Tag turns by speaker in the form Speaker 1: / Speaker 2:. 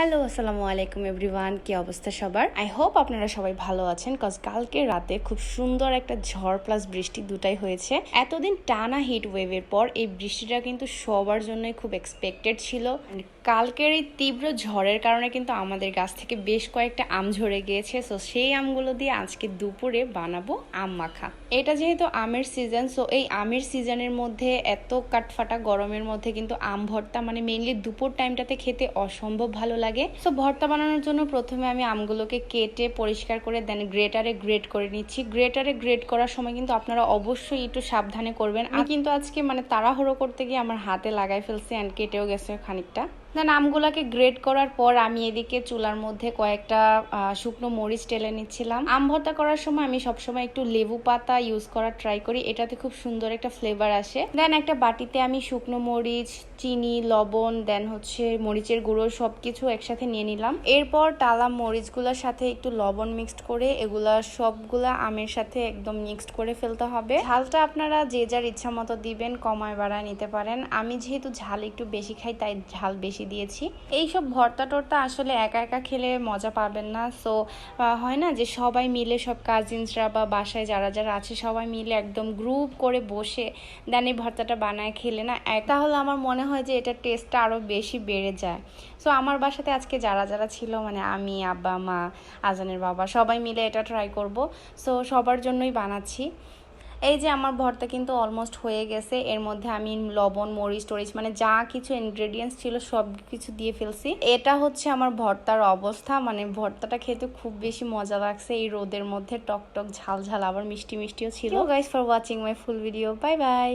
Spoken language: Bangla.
Speaker 1: হ্যালো, আসসালামু আলাইকুম এভরিওয়ান, কি অবস্থা সবার? আই হোপ আপনারা সবাই ভালো আছেন কজ কালকে রাতে খুব সুন্দর একটা ঝড় প্লাস বৃষ্টি দুটাই হয়েছে। এতদিন টানা হিট ওয়েভের পর এই বৃষ্টিটা কিন্তু সবার জন্যই খুব এক্সপেক্টেড ছিল। কালকের এই তীব্র ঝড়ের কারণে কিন্তু আমাদের গাছ থেকে বেশ কয়েকটা আম ঝরে গিয়েছে। সো সেই আমগুলো দিয়ে আজকে দুপুরে বানাবো আম মাখা। এটা যেহেতু আমের সিজন সো এই আমের সিজনের মধ্যে এত কাটফাটা গরমের মধ্যে কিন্তু আম ভর্তা মানে মেইনলি দুপুর টাইমটাতে খেতে অসম্ভব ভালো লাগে। সো ভর্তা বানানোর জন্য প্রথমে আমি আমগুলোকে কেটে পরিষ্কার করে দেন গ্রেটারে গ্রেট করে নিচ্ছি। গ্রেটারে গ্রেট করার সময় কিন্তু আপনারা অবশ্যই একটু সাবধানে করবেন। আমি কিন্তু আজকে মানে তাড়াহুড়ো করতে গিয়ে আমার হাতে লাগাই ফেলছি অ্যান্ড কেটেও গেছে খানিকটা। দেন আমগুলাকে গ্রেট করার পর আমি এদিকে চুলার মধ্যে কয়েকটা শুকনো মরিচ টেলে নিচ্ছিলাম। আম ভর্তা করার সময় আমি সবসময় একটু লেবু পাতা ইউজ করার ট্রাই করি, এটাতে খুব সুন্দর একটা ফ্লেভার আসে। দেন একটা বাটিতে আমি শুকনো মরিচ, চিনি, লবণ দেন হচ্ছে মরিচের গুঁড়ো সব কিছু একসাথে নিয়ে নিলাম। এরপর টালা মরিচগুলোর সাথে একটু লবণ মিক্সড করে এগুলা সবগুলা আমের সাথে একদম মিক্সড করে ফেলতে হবে। ঝালটা আপনারা যে যার ইচ্ছা মতো দিবেন, কমায় বাড়ায় নিতে পারেন। আমি যেহেতু ঝাল একটু বেশি খাই, তাই ঝাল বেশি দিয়েছি। এইসব ভর্তা টর্তা আসলে একা একা খেলে মজা পাবেন না। সো হয় না যে সবাই মিলে সব কাজিনসরা বা বাসায় যারা যারা আছে সবাই মিলে একদম গ্রুপ করে বসে দেন এই ভর্তাটা বানায় খেলে না। তাহলে আমার মনে হয় যে এটার টেস্টটা আরও বেশি বেড়ে যায়। সো আমার বাসাতে আজকে যারা যারা ছিল মানে আমি, আব্বা, মা, আজানের বাবা, সবাই মিলে এটা ট্রাই করব। সো সবার জন্যই বানাচ্ছি। এই যে আমার ভর্তা কিন্তু অলমোস্ট হয়ে গেছে, এর মধ্যে আমি লবণ, মরিচ, টরিচ মানে যা কিছু ইনগ্রেডিয়েন্টস ছিল সব কিছু দিয়ে ফেলছি। এটা হচ্ছে আমার ভর্তার অবস্থা মানে ভর্তাটা খেতে খুব বেশি মজা লাগছে এই রোদের মধ্যে টক টক ঝাল ঝাল আবার মিষ্টি মিষ্টিও ছিল। Guys for watching my full video bye bye